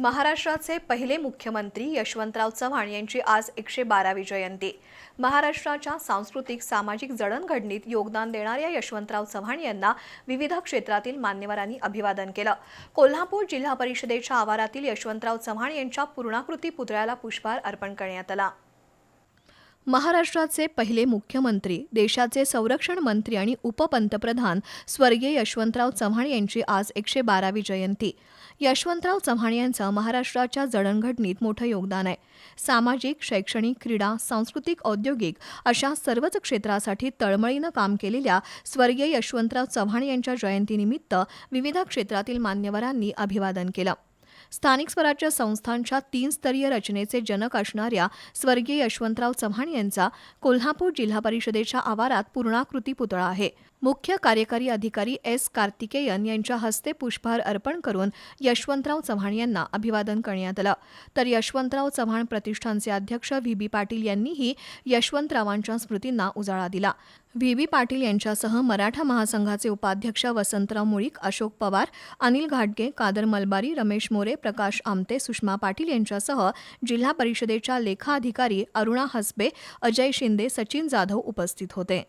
महाराष्ट्राचे पहिले मुख्यमंत्री यशवंतराव चव्हाण यांची आज एकशे बारावी जयंती. महाराष्ट्राच्या सांस्कृतिक सामाजिक जडणघडणीत योगदान देणाऱ्या यशवंतराव चव्हाण यांना विविध क्षेत्रातील मान्यवरांनी अभिवादन केलं. कोल्हापूर जिल्हा परिषदेच्या आवारातील यशवंतराव चव्हाण यांच्या पूर्णाकृती पुतळ्याला पुष्पहार अर्पण करण्यात आला. महाराष्ट्राचे पहिले मुख्यमंत्री देशाचे संरक्षण मंत्री आणि उपपंतप्रधान स्वर्गीय यशवंतराव चव्हाण यांची आज एकशे बारावी जयंती. यशवंतराव चव्हाण यांचं महाराष्ट्राच्या जडणघडणीत मोठं योगदान आहे. सामाजिक शैक्षणिक क्रीडा सांस्कृतिक औद्योगिक अशा सर्वच क्षेत्रासाठी तळमळीनं काम केलेल्या स्वर्गीय यशवंतराव चव्हाण यांच्या जयंतीनिमित्त विविध क्षेत्रातील मान्यवरांनी अभिवादन केलं. स्थानिक स्वराज्य संस्थांच्या तीन स्तरीय रचनेचे जनक असणाऱ्या स्वर्गीय यशवंतराव चव्हाण यांचा कोल्हापूर जिल्हा परिषदेच्या आवारात पूर्णाकृती पुतळा आहे. मुख्य कार्यकारी अधिकारी एस कार्तिकेयन यांच्या हस्ते पुष्पहार अर्पण करून यशवंतराव चव्हाण यांना अभिवादन करण्यात आलं. तर यशवंतराव चव्हाण प्रतिष्ठानचे अध्यक्ष व्ही बी पाटील यांनीही यशवंतरावांच्या स्मृतींना उजाळा दिला. व्ही. बी. पाटील यांच्यासह मराठा महासंघाचे उपाध्यक्ष वसंतराव मुळीक अशोक पवार अनिल घाटगे कादर मलबारी रमेश मोरे प्रकाश आमते सुषमा पाटील यांच्यासह जिल्हा परिषदेच्या लेखा अधिकारी अरुणा हसबे अजय शिंदे सचिन जाधव उपस्थित होते.